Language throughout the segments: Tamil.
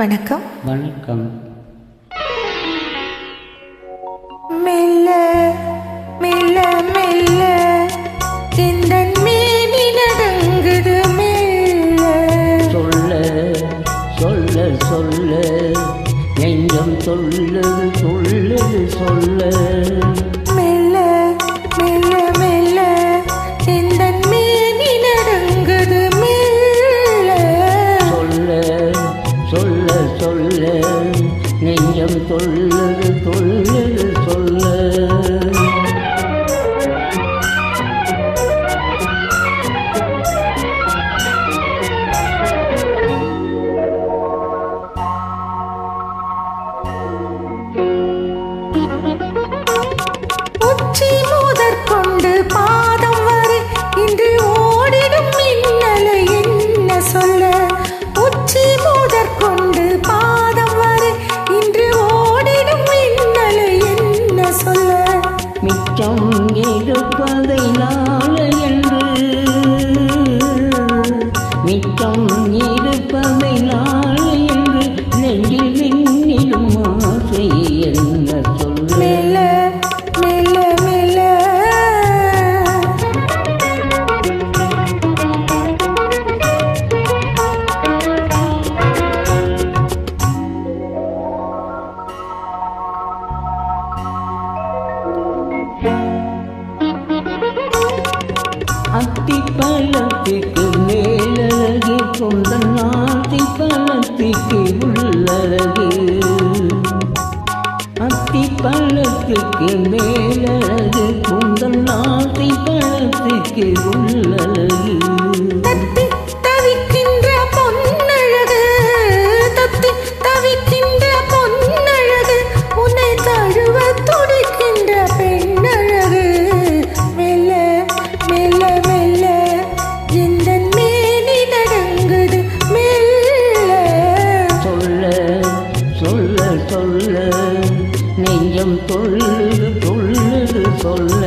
வணக்கம். வணக்கம். மெல்ல மெல்ல மெல்ல இந்த மேனி நடங்குது மெல்ல. சொல்ல சொல்ல சொல்ல நெஞ்சம் சொல்லுது சொல்லுது சொல்ல. சொல்ல நெஞ்சம் சொல்லுது சொல்ல 的欢乐 அத்திப்பழத்துக்கு மேலழகி கொண்ட நாட்டி பழத்துக்கு உள்ளழகு. அத்தி பழத்துக்கு மேலழகு கொண்ட நாட்டி பழத்துக்கு உள்ளழகு. சொல்ல சொல்ல நெஞ்சம் தொல்லுது தொல்லுது சொல்ல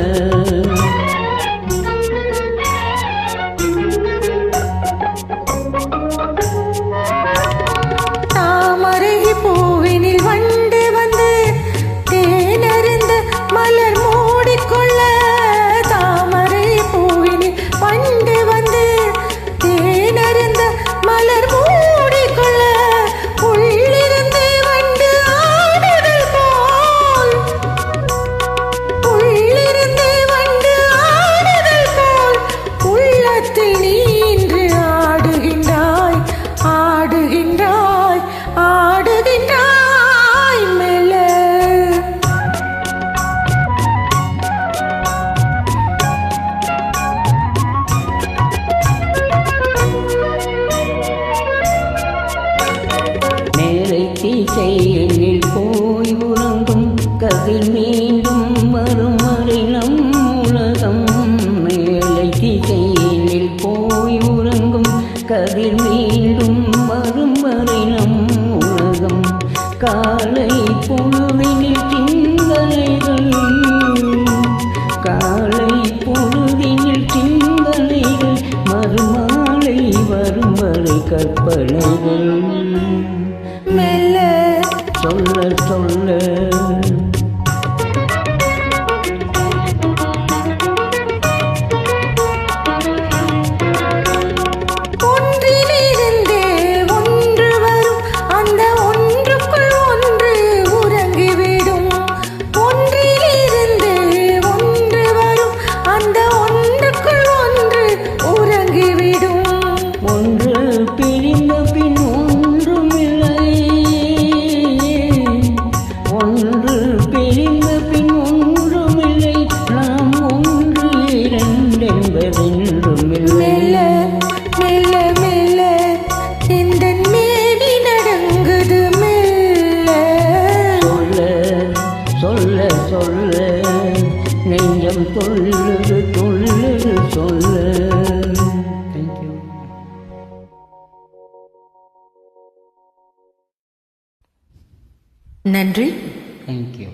திசையில் போய் உறங்கும் கதில் மீண்டும் வரும் வரை நம் உலகம். மேலை திசையில் போய் உறங்கும் கதில் மீண்டும் வரும் வரை நம் உலகம். காலை பொழுதினில் சிந்தனைகள் காலை பொழுதினில் சிந்தனைகள் மறுமாலை வரும் வரை கற்பனைகள். மெல்ல சொல்ல சொல்ல நெஞ்சம் சொல்லுது சொல்லுது சொல்ல. தேங்க்யூ நன்றி. தேங்க்யூ